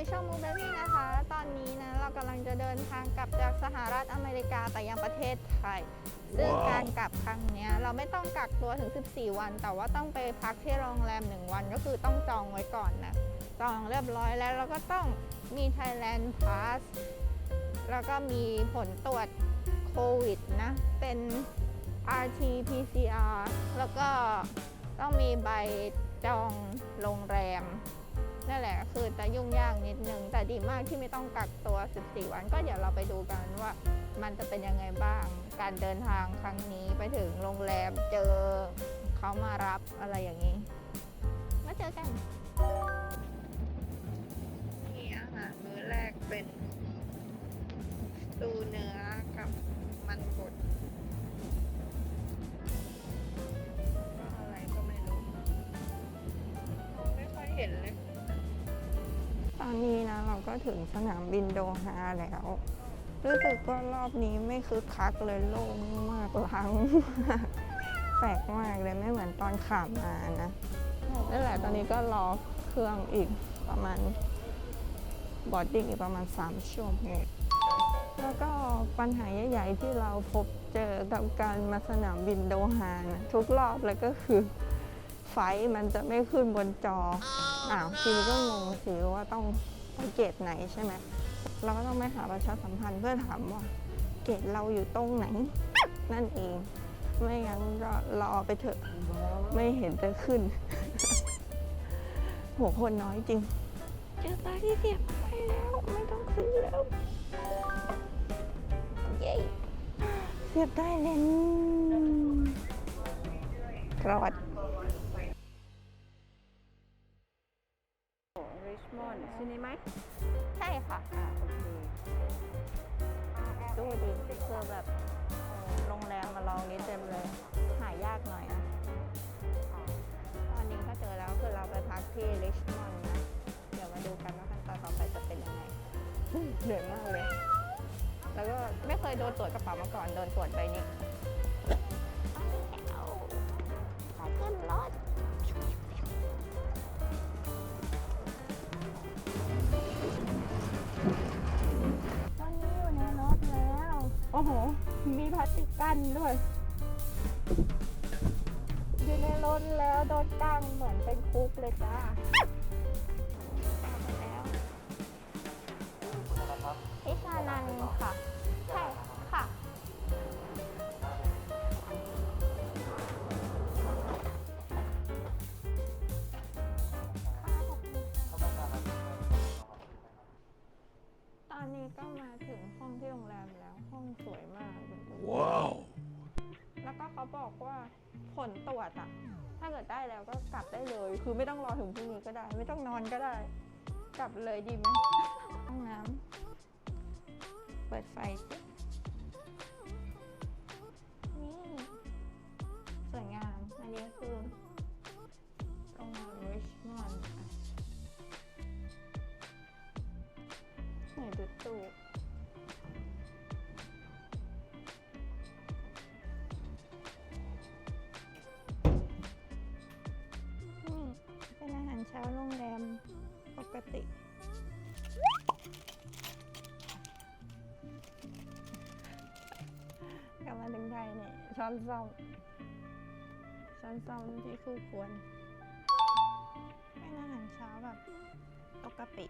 สู่ช่องมูเบบี้นะคะ ตอนนี้นะเรากำลังจะเดินทางกลับจากสหรัฐอเมริกาแต่ยังประเทศไทย ซึ่งการกลับครั้งเนี้ยเราไม่ต้องกักตัวถึง 14 วัน แต่ว่าต้องไปพักที่โรงแรม 1 วันก็คือต้องจองไว้ก่อนนะ จองเรียบร้อยแล้วเราก็ต้องมี Thailand Pass แล้วก็มีผลตรวจโควิดนะ เป็น RT PCR แล้วก็ต้องมีใบจองโรงแรม นั่นแหละคือจะยุ่งยากนิดนึง แต่ดีมากที่ไม่ต้องกักตัว 14 วันก็เดี๋ยวเราไปดูกันว่ามันจะเป็นยังไงบ้าง การเดินทางครั้งนี้ไปถึงโรงแรมเจอเขามารับอะไรอย่างนี้ มาเจอกัน อนนี้นะเราก็ถึงสนามบินโดฮาแล้ว รู้สึกว่ารอบนี้ไม่คึกคักเลยโล่งมากล้างมากแปลกมากเลยไม่เหมือนตอนขามานะนั่นแหละตอนนี้ก็รอเครื่องอีกประมาณบอดดิ้งอีกประมาณ 3ชั่วโมงแล้วก็ปัญหาใหญ่ๆที่เราพบเจอกับการมาสนามบินโดฮานะทุกรอบเลยก็คือไฟมันจะไม่ขึ้นบนจอ อ้าวทีนี้ก็งงสิว่าต้องไปเกตไหนใช่ไหมเราก็ต้องไปหาประชาสัมพันธ์เพื่อถามว่าเกตเราอยู่ตรงไหน นั่นเอง ไม่งั้นก็รอไปเถอะ ไม่เห็นจะขึ้น หัวคนน้อยจริง เจอตาที่เสียบไปแล้วไม่ต้องซื้อแล้ว เย้เสียบได้เลนรอด มอนด์ใช่ไหมใช่ค่ะ อ่าโอเคดูดิคือแบบเออโรงแรมมาลองนี้เต็มเลย หายากหน่อยนะตอนนี้ก็เจอแล้วคือเราไปพักที่ริชมอนด์นะ เดี๋ยวมาดูกันว่าขั้นตอนต่อไปจะเป็นยังไงเหนื่อยมากเลย แล้วก็ไม่เคยโดนตรวจกระเป๋ามาก่อน โดนตรวจใบนี้ อ้โห มีพลาสติกกั้นด้วยอยู่ในรถแล้วโดนกั้งเหมือนเป็นคุกเลยจ้าเอาไปแล้วพิชานันค่ะ ผลตรวจอะถ้าเกิดได้แล้วก็กลับได้เลย คือไม่ต้องรอถึงพรุ่งนี้ก็ได้ ไม่ต้องนอนก็ได้ กลับเลยดีไหมห้องน้ำเปิดไฟสินี่สวยงาม อันนี้คือโรงแติ กลับมาถึงไทยเนี่ยช้อนซ่อมช้อนซ่อมที่คู่ควรเป็นอาหารเช้าแบบปกติ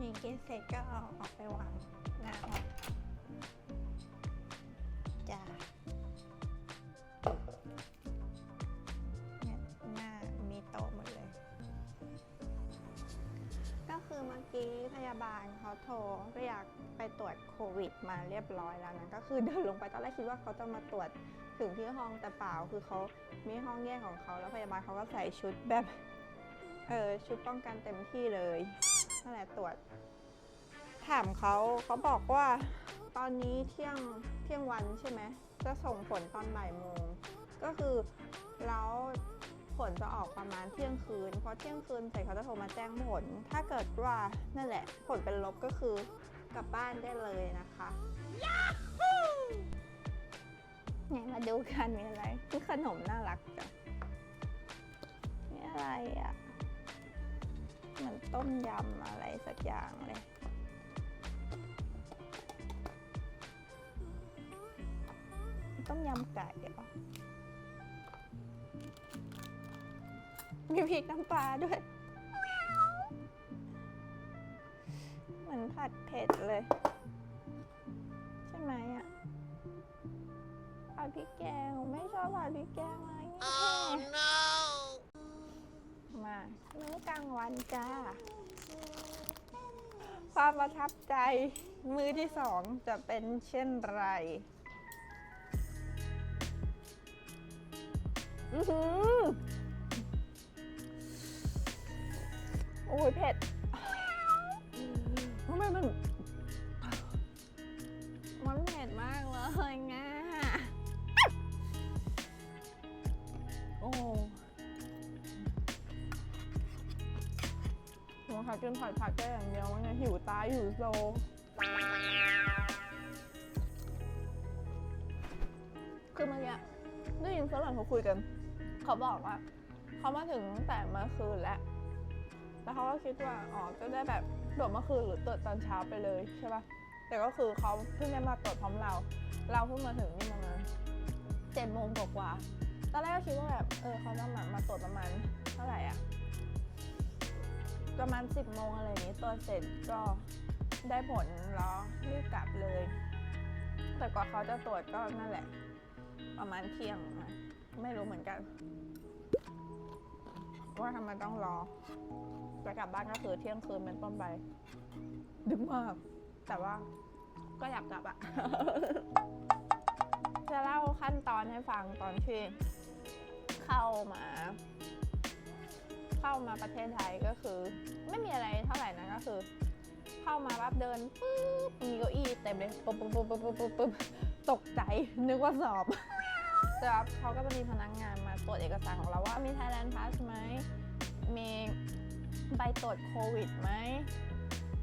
นี่กินเสร็จก็เอาออกไปวางหน้าห้อง กี้พยาบาลเขาโทรเรียกไปตรวจโควิด มาเรียบร้อยแล้วนะก็คือเดินลงไปตอนแรกคิดว่าเขาจะมาตรวจถึงที่ห้องแต่เปล่าคือเขามีห้องแยกของเขาแล้วพยาบาลเขาก็ใส่ชุดแบบเออชุดป้องกันเต็มที่เลยนั่นแหละตรวจ ถามเขาเขาบอกว่าตอนนี้เที่ยงเที่ยงวันใช่ไหมจะส่งผลตอนบ่ายโมงก็คือแล้ว ผลจะออกประมาณเที่ยงคืนพอเที่ยงคืนเสร็จเขาจะโทรมาแจ้งผล ถ้าเกิดว่านั่นแหละ ผลเป็นลบก็คือกลับบ้านได้เลยนะคะไหนมาดูกันมีอะไรคือขนมน่ารักจังนี่อะไรอะเหมือนต้มยำอะไรสักอย่างเลยต้มยำไก่เหรอ มีพริกน้ำปลาด้วย เหมือนผัดเผ็ดเลย ใช่ไหมอะผัดพริกแกงไม่ชอบผัดพริกแกงอะไรเงี้ยมามื้อกลางวันจ้า ความประทับใจ มื้อที่สองจะเป็นเช่นไรอือหือ อ้ยเผ็ดทำไมมันมันเผ็ดมากเลยง่ะโอ้หนูค่ะกินผัดผักแค่อย่างเดียวมันยังหิวตายหิวโซคือเมื่อกี้ได้ยินฝรั่งเขาคุยกัน เขาบอกว่า เขามาถึงตั้งแต่เมื่อคืนแล้ว แล้วเขาก็คิดว่าอ๋อจะได้แบบตรวจเมื่อคืนหรือตรวจตอนเช้าไปเลยใช่ปะแต่ก็คือเขาเพิ่งได้มาตรวจพร้อมเรา เราเพิ่งมาถึงนี่ประมาณเจ็ดโมงกว่าตอนแรกก็คิดว่าแบบเออเขาจะมามาตรวจประมาณเท่าไหร่อะประมาณสิบโมงอะไรนี้ตรวจเสร็จก็ได้ผลแล้วรีบกลับเลย แต่กว่าเขาจะตรวจก็นั่นแหละ ประมาณเที่ยงไม่รู้เหมือนกัน ว่าทำไมต้องรอ จะกลับบ้านก็คือเที่ยงคืนเป็นต้นไปดึกมาก แต่ว่าก็อยากกลับอะจะเล่าขั้นตอนให้ฟังตอนที่เข้ามา เข้ามาประเทศไทยก็คือ ไม่มีอะไรเท่าไหร่นะก็คือ เข้ามาปั๊บเดินปุ๊บมีเก้าอี้เต็มเลยปุ๊บปุ๊บปุ๊บปุ๊บปุ๊บปุ๊บตกใจนึกว่าสอบแต่ว่าเขาก็จะมีพนักงานมาตรวจเอกสารของเราว่ามี Thailand Pass ไหมมี ใบตรวจโควิดไหม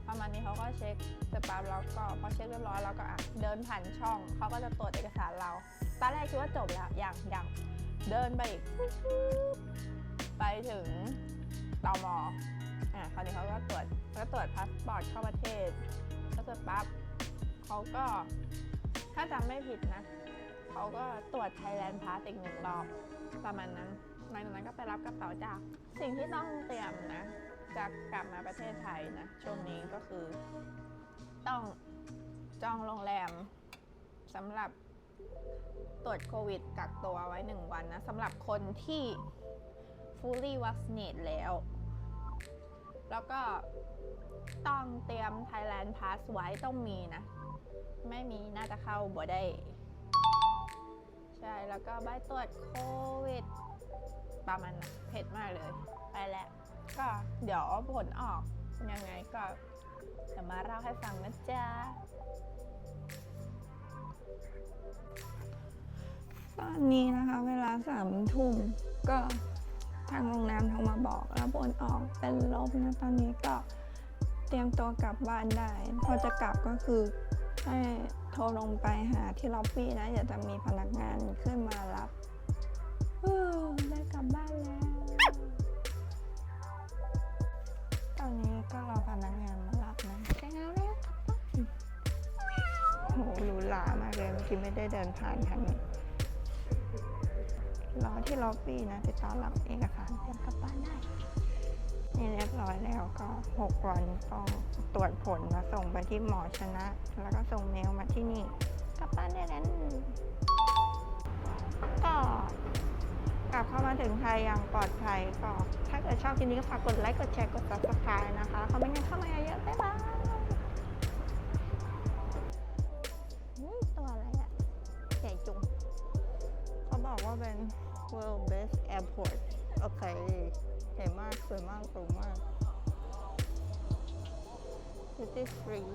ประมาณนี้เขาก็เช็คเสร็จปั๊บแล้วก็พอเช็คเรียบร้อยแล้วก็อะเดินผ่านช่องเขาก็จะตรวจเอกสารเราตอนแรกคิดว่าจบแล้วอย่างอย่างเดินไปอีกไปถึงตมอะคราวนี้เขาก็ตรวจก็ตรวจพาสปอร์ตเข้าประเทศก็เสร็จปั๊บเขาก็ถ้าจำไม่ผิดนะเขาก็ตรวจ Thailand Pass อีกหนึ่งรอบประมาณนั้นหลังจากนั้นก็ไปรับกระเป๋าจาก สิ่งที่ต้องเตรียมนะ จะกลับมาประเทศไทยนะ ช่วงนี้ก็คือ ต้องจองโรงแรมสำหรับตรวจโควิดกักตัวไว้หนึ่งวันนะสำหรับคนที่ fully vaccinated แล้ว แล้วก็ต้องเตรียม Thailand Pass ไว้ต้องมีนะ ไม่มีน่าจะเข้าบ่ได้ ใช่ แล้วก็ใบตรวจโควิด ประมาณนั้นเผ็ดมากเลย ไปแล้ว ก็เดี๋ยวผลออกยังไงก็จะมาเล่าให้ฟังนะจ๊ะตอนนี้นะคะ เวลาสามทุ่มก็ทางโรงแรมโทรมาบอกแล้วผลออกเป็นลบนะตอนนี้ก็เตรียมตัวกลับบ้านได้ พอจะกลับก็คือให้โทรลงไปหาที่ล็อบบี้นะเดี๋ยวจะมีพนักงานขึ้นามากเลยเมื่ไม่ได้เดินผ่านทางนี้รอที่ล็อบบี้นะติดต่อรับเอกสารเตรียมกลับบ้านได้นี่เรียบร้อยแล้วก็ 6 วันต้องตรวจผลแล้วส่งไปที่หมอชนะ แล้วก็ส่งเมลมาที่นี่กลับบ้านได้แล้วก็กลับเข้ามาถึงไทยอย่างปลอดภัยก็ถ้าเกิดชอบคลิปนี้ก็ฝากกดไลค์ กดแชร์ กด subscribe นะคะคอมเมนต์เข้ามาเยอะๆบ๊ายบาย ว่าเป็น world best airport โอเคใหญ่มาก สวยมากสูงมาก duty free